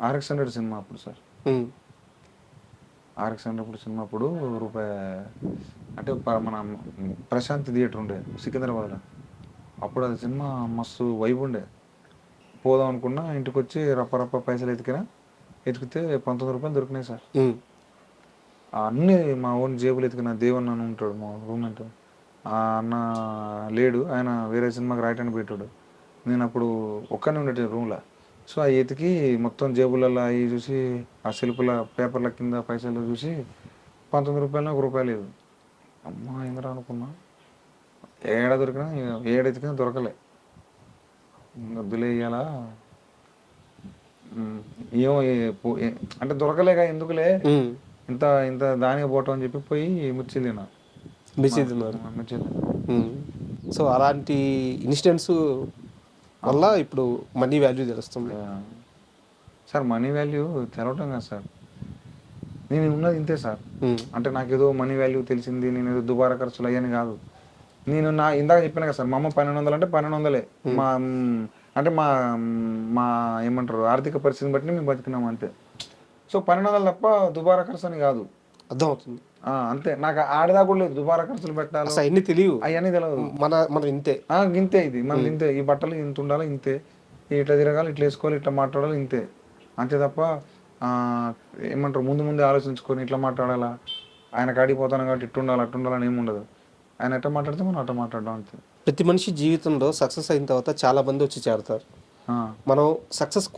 RX hundred cinema అప్పుడు sir. RX hundred cinema అప్పుడు రూపాయి అంటే మన ప్రశాంత్ థియేటర్ ఉండే సికింద్రాబాద్లో. అప్పుడు అది సినిమా మస్తు వైబ్ ఉండే. పోదాం అనుకున్నా ఇంటికి వచ్చి రప్ప రప్ప పైసలు ఎతికినా ఎతికితే పంతొమ్మిది రూపాయలు దొరికినాయి సార్. అన్ని మా ఓన్ జేబులు ఎతికిన దేవన్ అని ఉంటాడు మా రూమ్మేట్. ఆ అన్న లేడు ఆయన వేరే సినిమాకి రాయటానికి పెట్టాడు నేను అప్పుడు ఒక్కనే ఉండేది రూమ్లో. సో ఆ ఎతికి మొత్తం జేబులలో అవి చూసి ఆ సెల్ఫ్ల పేపర్ల కింద పైసలు చూసి పంతొమ్మిది రూపాయలు ఒక రూపాయలు లేదు. అమ్మా ఏంద్రా అనుకున్నా. ఏడ దొరికినా ఏడ ఎతికినా దొరకలే. వద్దులే ఇయ్యాలా. ఏమో అంటే దొరకలేక ఎందుకులే. ఇంత ఇంత దానికి పోవటం అని చెప్పి పోయి మిర్చి తిన్నా. మిర్చి తిన్నారు. మిర్చి. సో అలాంటి ఇన్సిడెంట్స్ వల్ల ఇప్పుడు మనీ వాల్యూ తెలుస్తుంది. సార్ మనీ వాల్యూ తెలవటం కదా సార్. నేను ఉన్నది ఇంతే సార్. ఉమ్. అంటే నాకు ఏదో మనీ వాల్యూ తెలిసింది నేను ఏదో దుబారా ఖర్చులు అయ్యని కాదు. నేను నా ఇందాక చెప్పాను కదా సార్ మా అమ్మ పన్నెండు వందలు అంటే పన్నెండు వందలే. మా మ్, అంటే మా మ్, మా ఏమంటారు ఆర్థిక పరిస్థితిని బట్టి మేము బతికినాం అంతే. సో పన్నెండు వందలు తప్ప దుబారా ఖర్చు అని కాదు. అర్థమవుతుంది. అంతే. నాకు ఆడదా కూడా లేదు. దుబారా ఖర్చులు పెట్టాలి. అసలు అన్ని తెలియవు. అవన్నీ తెలియదు. మన మన ఇంతే. ఇంతే ఇది. మన ఇంతే. ఈ బట్టలు ఇంత ఉండాలి ఇంతే. ఇట్లా తిరగాలి ఇట్లా వేసుకోవాలి ఇట్లా మాట్లాడాలి ఇంతే. అంతే తప్ప ఆ, ఏమంటారు? ముందు ముందే ఆలోచించుకొని ఇట్లా మాట్లాడాలా? ఆయన కాడికి పోతాను కాబట్టి ఇట్టు ఉండాలి అట్టు ఉండాలని ఏమి ఉండదు. ఆయన ఎట్లా మాట్లాడితే మనం అట్లా మాట్లాడడం అంతే. ప్రతి మనిషి జీవితంలో సక్సెస్ అయిన తర్వాత చాలా మంది వచ్చి చేరతారు. మనం సక్సెస్